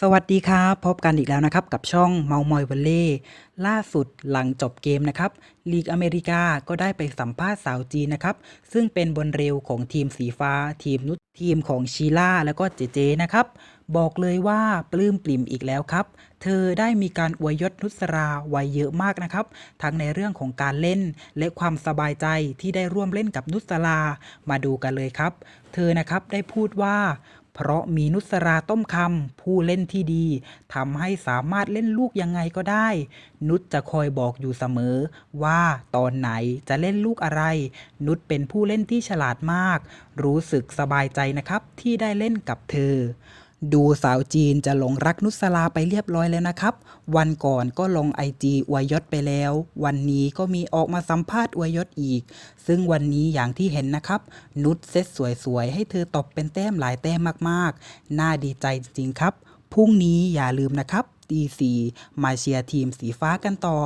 สวัสดีครับพบกันอีกแล้วนะครับ กับช่องเมามอยวอลเล่ล่าสุดหลังจบเกมนะครับลีกอเมริกาก็ได้ไปสัมภาษณ์สาวจีนนะครับ ซึ่งเป็นบนเร็วของทีมสีฟ้า ทีมนุชทีมของชีล่าแล้วก็เจเจนะครับ บอกเลยว่าปลื้มปลิ่มอีกแล้วครับ เธอได้มีการอวยยศนุสราไว้เยอะมากนะครับ ทั้งในเรื่องของการเล่น และความสบายใจที่ได้ร่วมเล่นกับนุสรามาดูกันเลยครับ เธอนะครับได้พูดว่า เพราะมีนุสราต้มคำผู้เล่นที่ดีทำให้สามารถเล่นลูกยังไงก็ได้ นุชจะคอยบอกอยู่เสมอ ว่าตอนไหนจะเล่นลูกอะไร นุชเป็นผู้เล่นที่ฉลาดมาก รู้สึกสบายใจนะครับที่ได้เล่นกับเธอ ดูสาวจีนจะหลงรักนุสลาไปเรียบร้อยแล้วนะครับ วันก่อนก็ลงไอจีอวยยศไปแล้ว วันนี้ก็มีออกมาสัมภาษณ์อวยยศอีก ซึ่งวันนี้อย่างที่เห็นนะครับ นุชเซ็ตสวยๆ ให้เธอตบเป็นแต้มหลายแต้มมากๆ น่าดีใจจริงๆครับ พรุ่งนี้อย่าลืมนะครับตีสีมาเชียร์ทีมสีฟ้ากันต่อ